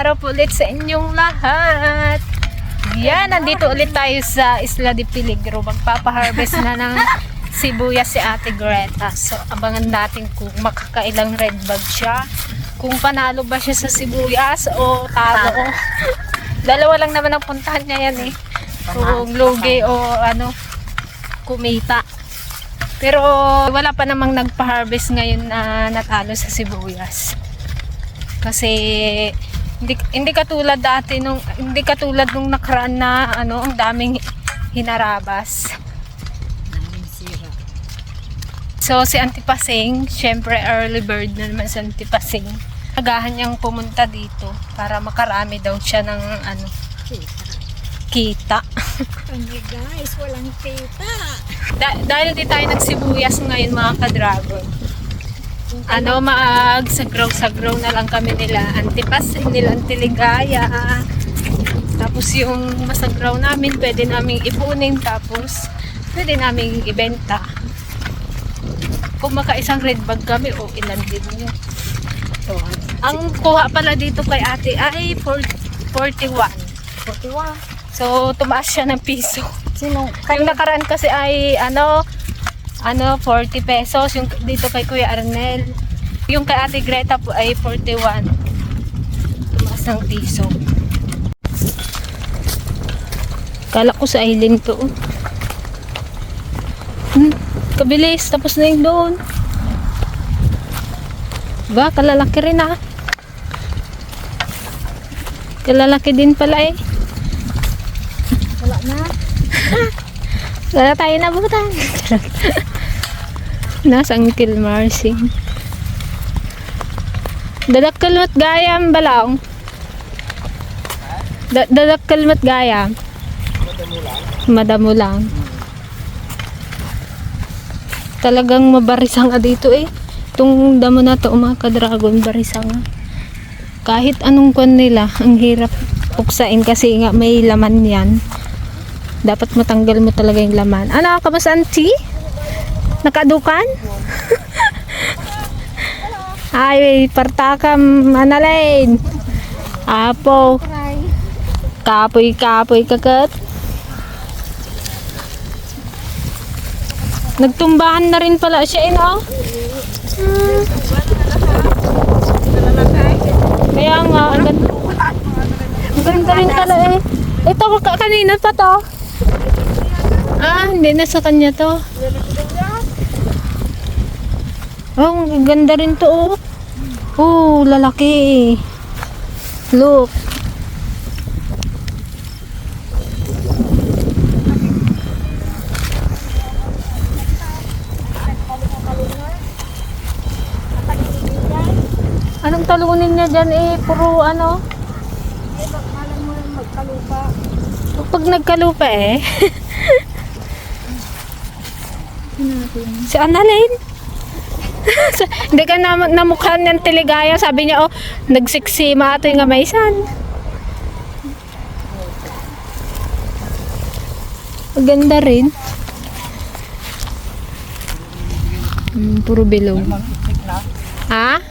araw po ulit sa inyong lahat. Yan, nandito ulit tayo sa Isla de Peligro. Magpapaharvest na ng sibuyas si Ate Greta. So, abangan natin kung makakailang red bag siya. Kung panalo ba siya sa sibuyas o talo. Dalawa lang naman ang puntahan niya yan eh. Kung lugi o ano, kumita. Pero wala pa namang nagpa-harvest ngayon na natalo sa sibuyas. Kasi hindi hindi katulad dati nung hindi katulad nung nakaraan na ano ang daming hinarabas. So si Antipasing, syempre early bird na naman si Antipasing. Agahan niyang pumunta dito para makarami daw siya ng ano kita. Kanya guys, walang kita. Da- dahil di tayo nagsibuyas ngayon mga ka-dragon. Ano, maag-sagraw-sagraw na lang kami nila. Antipas, nila antiligaya. Tapos yung masagraw namin, pwede namin ipunin. Tapos, pwede namin ibenta. Kung makaisang red bag kami, o ilan din yun. So, ang kuha pala dito kay ate ay 40 41. 41. So, tumaas siya ng piso. Sino? Yung nakaraan kasi ay ano, ano 40 pesos yung dito kay Kuya Arnel. Yung kay Ate Greta po ay 41. Tumaas ng piso. Kala ko sa island to. Hmm, kabilis. Tapos na yung doon. Ba, kalalaki rin ah. Kalalaki din pala eh. Wala na. Wala tayo nabutan. Nasa Uncle Marcy. Dadak kalmat gayam balaong. Da dadak kalmat gayam. Madamo lang. Talagang mabarisang dito eh. Itong damo na to mga ka-dragon barisang. Kahit anong kwan nila, ang hirap puksain kasi nga may laman yan. Dapat matanggal mo talaga yung laman. Ano, kamusta auntie? Nakadukan? Ay, partakam, analain. Apo, Try. kapoy-kapoy kakat. Nagtumbahan na rin pala siya, eh, no? Kaya nga, ang ganda. Ang ganda rin pala eh. Ito, ka- kanina pa to. Ah, hindi na sa kanya to. Oh, ang ganda rin to oh. Oh, lalaki. Look. Anong talunin niya dyan eh? Puro ano? Ay, bakalan mo yung magkalupa. Pag nagkalupa eh. si Annalyn. Hindi ka na, namukha ng teligaya. Sabi niya, oh, nagsiksima ato yung gamaysan. Ganda rin. Mm, puro bilog. Ha?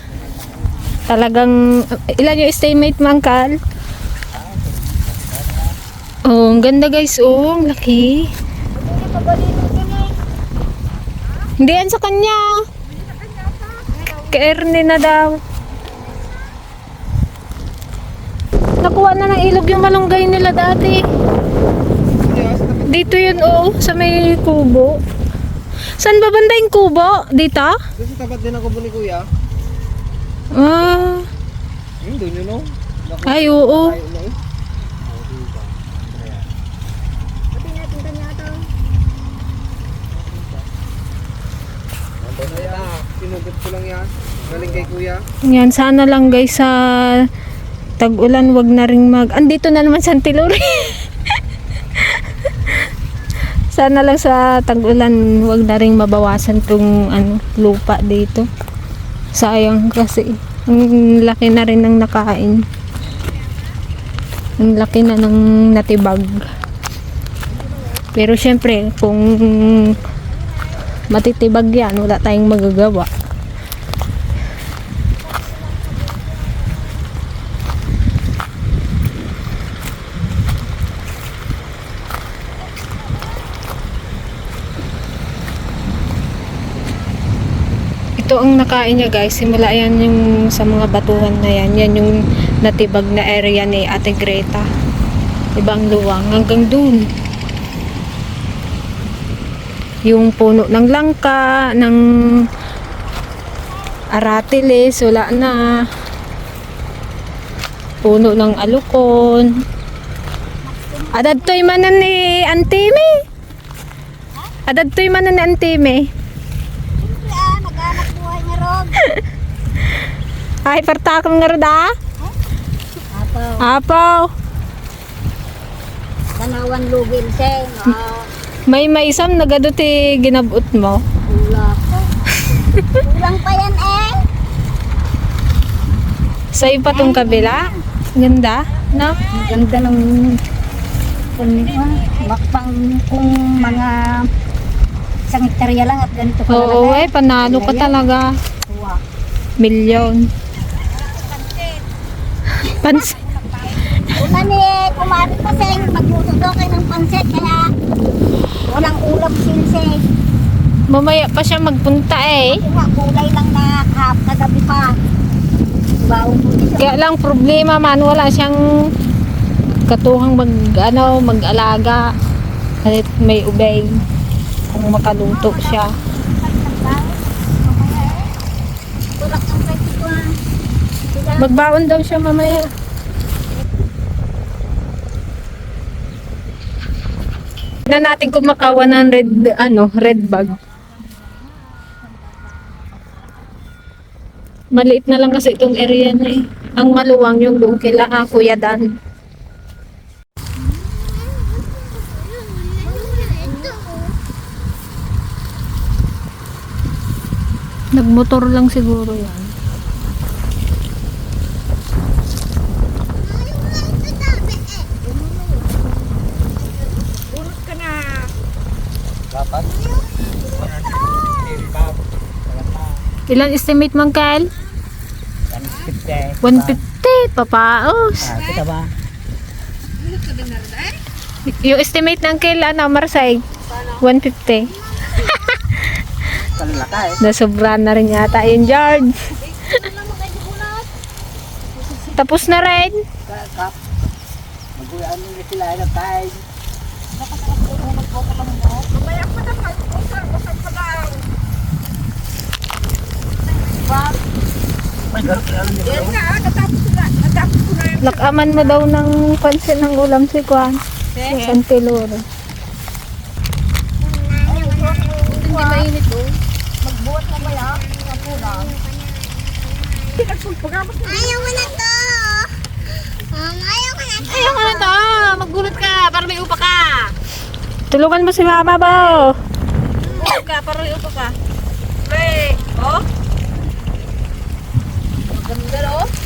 Talagang, ilan yung estimate mo, Uncle? Oh, ang ganda guys. Oh, ang laki. Hindi yan sa kanya. Kay Ernie na daw. Nakuha na ng ilog yung malunggay nila dati. Dito yun, oh, sa may kubo. Saan ba banda yung kubo? Dito? Doon sa tapat din ako ni Kuya. Ah, Yun, doon yun, no? Naku, ay, oo. tayo na eh. Pati natin kanya ito. Yan. Sinugot ko lang yan. Galing kay Kuya. Yan, sana lang guys sa tag-ulan wag na ring mag... Andito na naman sa Antilori. sana lang sa tag-ulan wag na ring mabawasan tong ano, lupa dito. Sayang kasi. Ang laki na rin ng nakain. Ang laki na ng natibag. Pero syempre, kung matitibag yan wala tayong magagawa. Ito ang nakain niya guys. Simula yan yung sa mga batuhan na yan. Yan yung natibag na area ni ate Greta. Ibang luwang. Hanggang dun. Yung puno ng langka, ng aratilis, wala na. Puno ng alukon. Adadtoy manan ni Antime. Adadtoy manan ni Antime. Ah, nag-anak buhay nga rog. Ay, partakam nga roda. Apo, Apaw. tanawan lugin seng. Ah, May may isam nagaduti ginabot mo. ula ko. Kulang pa yan eh. Sa iba tong kabila. Ganda. No? Ganda ng kung makpang kung mga isang hektarya lang at ganito pa Oo, eh, panalo ka talaga. Milyon. Pansin. Una ni kumari pa seng, magluto daw kayo ng pansit kaya walang ulam silseng. Mamaya pa siya magpunta eh. Kasi nga, kulay lang na kahap kagabi pa. Bawo mo dito. Kaya lang problema man, wala siyang katuhang mag, ano, mag-alaga. Kahit may ubay. Kung makaluto siya. Magbaon daw siya mamaya. Na natin kung maka 100 ano, red bag. Maliit na lang kasi itong area na eh. Ang maluwang yung doon kila ah, Kuya Dan. Nagmotor lang siguro yan. Dapat. Ilan estimate man Kyle? 150 papaos. Ah, kita ba? Yung estimate ng Kyle ano Marsay? 150. Kalaki eh. Nasobra na rin yata yung George. Tapos na rin. Kap. Maguyaan nila sila na tayo. Lakaman mo daw ng pansin ng ulam si Kwan. Si Antiloro. hindi mainit oh. Magbuhat mo ba yan? Kapurang. Ayaw mo na to. Um, ayaw ko na to. Ayaw ka na to. Maggulat ka para may upa ka. Tulungan mo si mama ba? Huwag ka, para may upo ka. Pre, oh. Maganda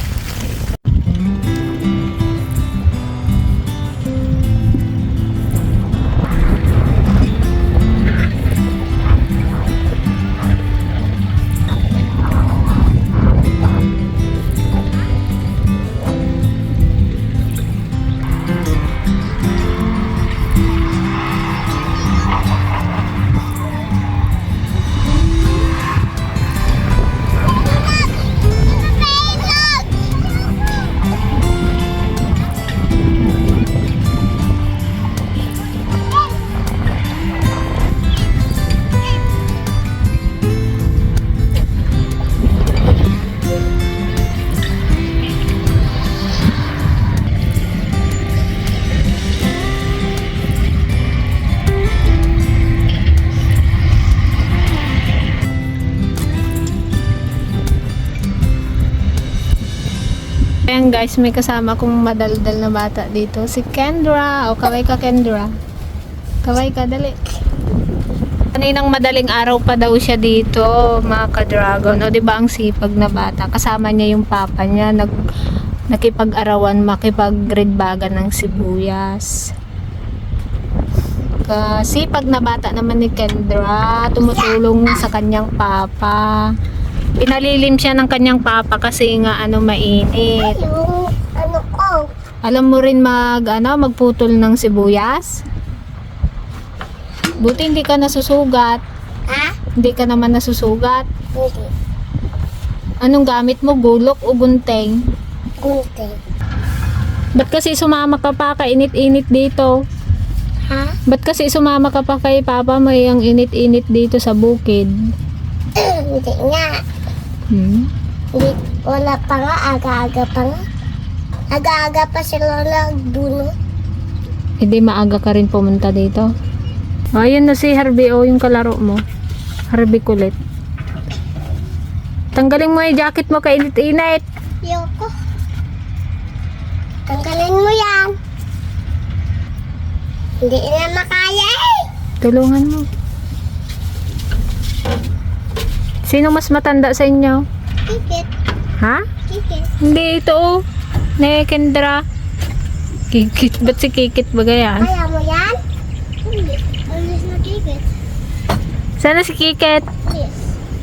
Ayan guys, may kasama kong madaldal na bata dito. Si Kendra. O, kaway ka Kendra. Kaway ka, dali. Kaninang madaling araw pa daw siya dito, mga ka-dragon. O, di ba ang sipag na bata? Kasama niya yung papa niya. Nag, nakipag-arawan, makipag-redbagan ng sibuyas. Kasipag na bata naman ni Kendra. Tumutulong sa kanyang papa. Pinalilim siya ng kanyang papa kasi nga ano mainit. Ano ko. Alam mo rin mag ano magputol ng sibuyas? Buti hindi ka nasusugat. Ha? Hindi ka naman nasusugat. Hindi. Anong gamit mo? Gulok o gunting? Kunti. Ba't kasi sumama ka pa kainit-init dito? Ha? Ba't kasi sumama ka pa kay Papa mo eh, ang init-init dito sa bukid? Hindi nga. Hmm? Hindi, wala pa nga, aga-aga pa nga. Aga-aga pa sila nagbuno. Hindi maaga ka rin pumunta dito. Ayun na si Harvey oh, yung kalaro mo. Harvey kulit. Tanggalin mo yung jacket mo kainit-init. Yoko. Tanggalin mo yan. Hindi na makaya eh. Tulungan mo. Sino mas matanda sa inyo? Kikit, Ha? kikit. Hindi ito oh. Ne, Kendra. Kikit. Ba't si Kikit ba ganyan? Kaya mo yan? Hindi. Alis na kikit. Sana si Kikit? Yes.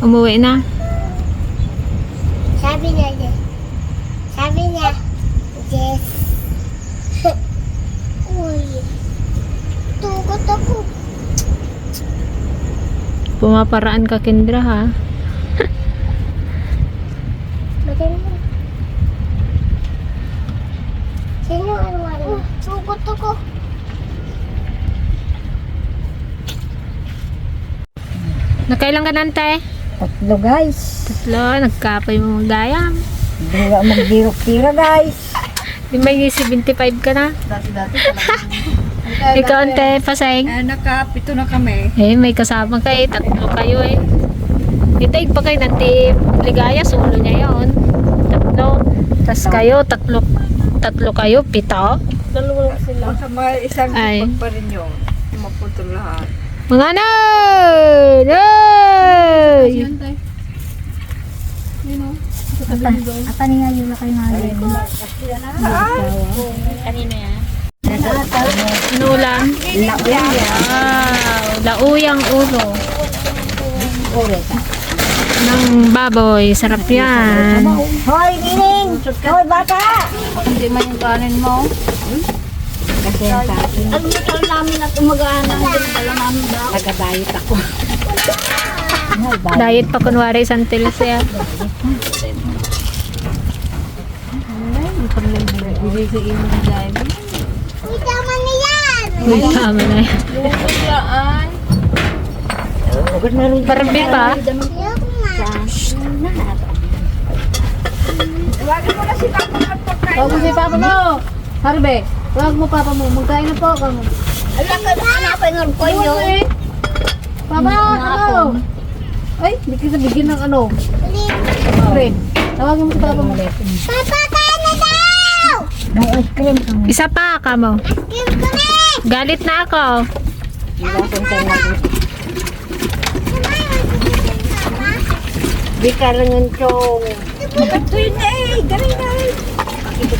Umuwi na. Sabi niya, yes. Sabi niya, yes. Uy. Tugot ako. Pumaparaan ka, Kendra ha. Bagay mo. Sino ang wala? Tugot ako. Nakailang ka nante? Tatlo guys. Tatlo, nagkapay mo gayam. Hindi nga magbirok-tira guys. Di may 75 ka na. Dati-dati. Ikaw ante, paseng. Eh, nakapito na kami. Eh, may kasama ka eh. Tatlo kayo eh. Itaig pa kayo team. Ligaya, solo niya yon. Tatlo. Tas kayo, tatlo. Tatlo kayo, pito. Dalawa lang sila. Sa mga isang Ay. ipag pa rin yun. Mapunto lahat. Mga na! Nay! Ata ni nga yun na kayo nga yun. Nulang. Wow! Lauyang ulo. Ng baboy. Sarap yan. Hoy, Nining! Hoy, bata! Hindi man yung kanin mo. Kasi ang sa akin. Alam mo talaga namin at umagaan ang dala namin daw. Taga-diet ako. Diet pa kunwari isang tilas yan. Uy, tama na yan! Uy, tama na yan. Barbie pa. Ayoko nga. Huwag mo si Papa mo. Harbe, huwag mo Papa mo. Magkain na po. Kamo. Alam ka na, hanapin ng koyo. Papa, ano? Ay, hindi kita bigyan ng ano. Harbe, tawagin mo si Papa mo. Papa, kaya na daw! May ice cream kami. Isa pa ka mo. Ice cream kami! Galit na ako. Di ka lang yung chong. Ito yun eh! Galing na eh! Bikin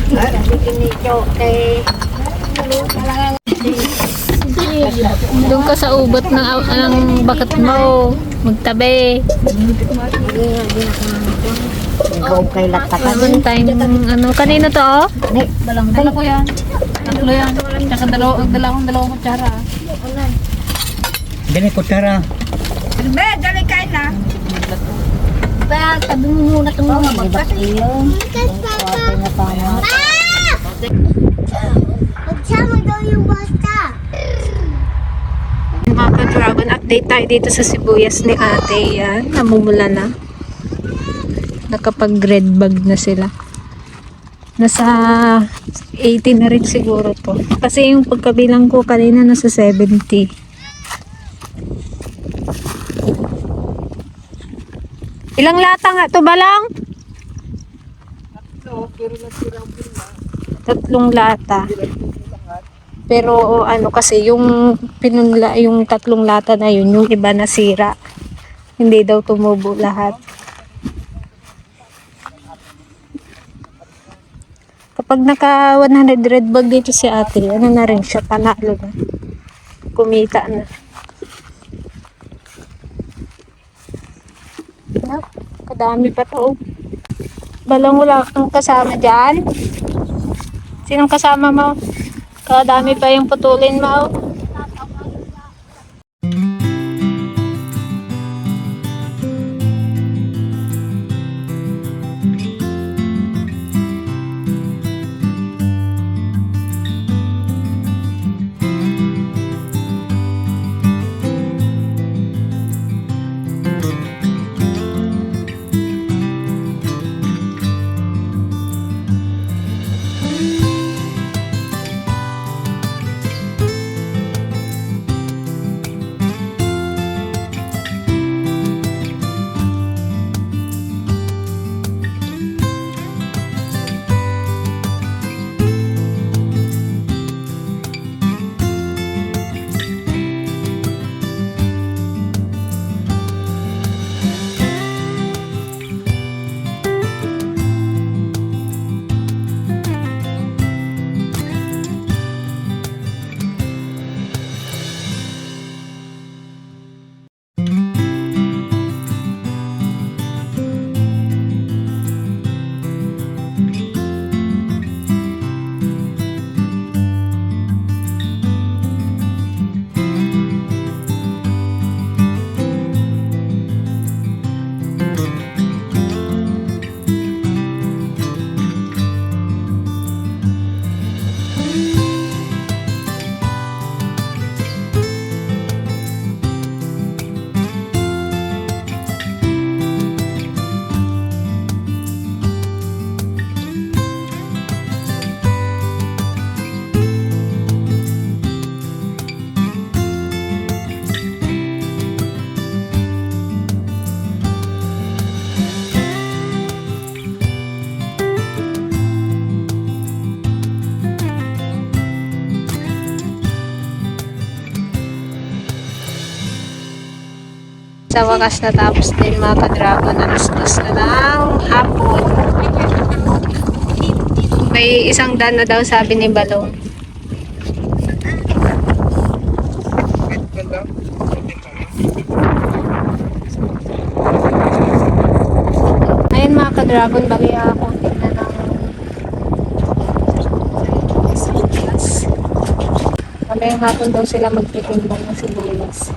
ni chong eh. Doon ka sa ubot ng, ng bakat mo. Magtabi. Ikaw kay latakan. One time, ano, kanino to? oh? Ni, balang Dala ko yan. Tatlo yan. Tsaka dalawa, dalawang dalawang kutsara. Dali ko tara. Pa, tabi mo muna itong mga Ayun. Papa! Magsama daw yung bata. Mga ka-dragon, update tayo dito sa sibuyas ni ate. Yan, namumula na. Nakapag-red bag na sila. Nasa 80 na rin siguro to. Kasi yung pagkabilang ko kanina nasa 70. Ilang lata nga to balang? Tatlong lata. Pero ano kasi yung pinunla yung tatlong lata na yun, yung iba nasira. Hindi daw tumubo lahat. Kapag naka 100 red bag dito si ate, ano na rin siya, panalo na. Kumita na. No, kadami pa to. oh. Balang wala kang kasama dyan. Sinong kasama mo? Kadami pa yung putulin mo. Sa wakas natapos din mga ka-dragon. Alas dos na ng hapon. May isang dan na daw sabi ni Balong. Ayun mga ka-dragon, bali ako tignan ng Mamayang hapon daw sila magtitimbang ng sibuyas.